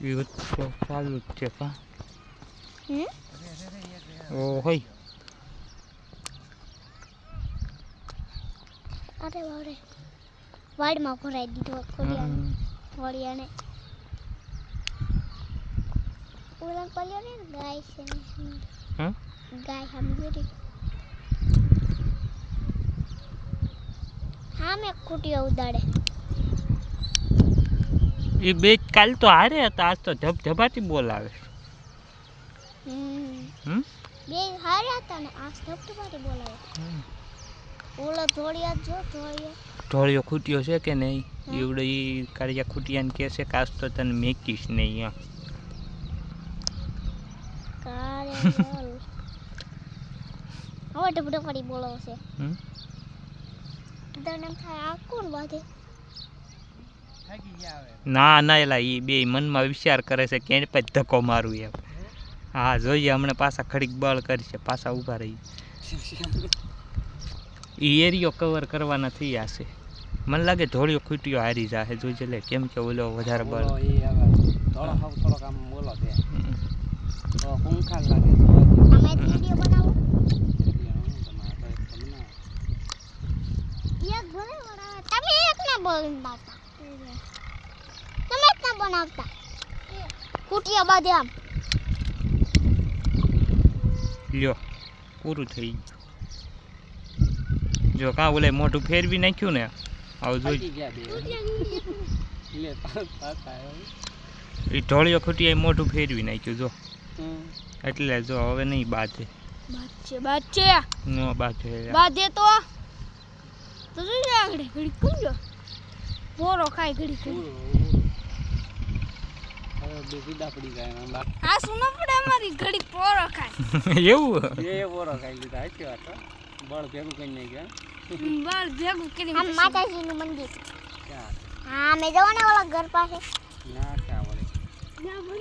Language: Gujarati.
યુદ્ધ તો ચાલુ જ છે કા ઓ હોય અરે બાપરે. વાડમાં ભરાઈ દીધો ખોડિયાને. હમ. ખોડિયાને. ઓલા પલ્યો ને ગાય છે હમ? ગાય સમજી હા મેં ખૂટીઓ ઉડાડે. એ બે કાલ તો હારે હતા આજ તો ધબધબાટી બોલાવે. બે હારે હતા ને આ ધબધબાટી બોલાવે. ઓલો ધોળિયા જો ધોળિયો. ઢોળિયો ખૂટ્યો છે કે નહીં. એવડે એ કાળિયા ખૂટિયાને કહે છે આજ તો તને મેકીશ નહીં એમ. હવે ધબધબાટી બોલાવે છે હમ? તને એમ થાય આ કોણ બાંધે? ના ના એલા એ બે મનમાં વિચાર કરે છે કે એને પછી ધક્કો મારું એમ. હા જોઈએ હમણાં પાછા ખડીક બળ કરશે પાછા ઊભા રહી. એ એરિયો કવર કરવાના થઈ જશે મને લાગે ધોળિયો ખૂટ્યો હારી જશે જોઈજે લે કેમ કે ઓલો વધારે બળ. છે. તમે એક ના બનાવતા તમે ના બનાવતા? કુટિયા બાંધે આમ લ્યો પૂરું થઈ ગયું. જો કાં ઓલે મોઢું ફેરવી નાખ્યું ને આવું જોઈ એ ઢોળિયો ખૂટી મોઢું ફેરવી નાખ્યું જો. એટલે જો હવે નહીં બાધે. બાચે બાચે નો બાધે. બાધે તો. તો આગળ ઘડી કુંજો બોરો ખાય ઘડી પૂરું, પૂરું. આ સુનો પડે અમારી ઘડી પોરો ખાય. એવું? એ પોરો ખાઈ લીધા સાચી વાત હો. બળ ભેગું કરી ગયા બળ ભેગું કરી આમ માતાજીનું મંદિર. હા મેં જવાના ઓલા ઘર પાસે. ના ક્યાં વળે?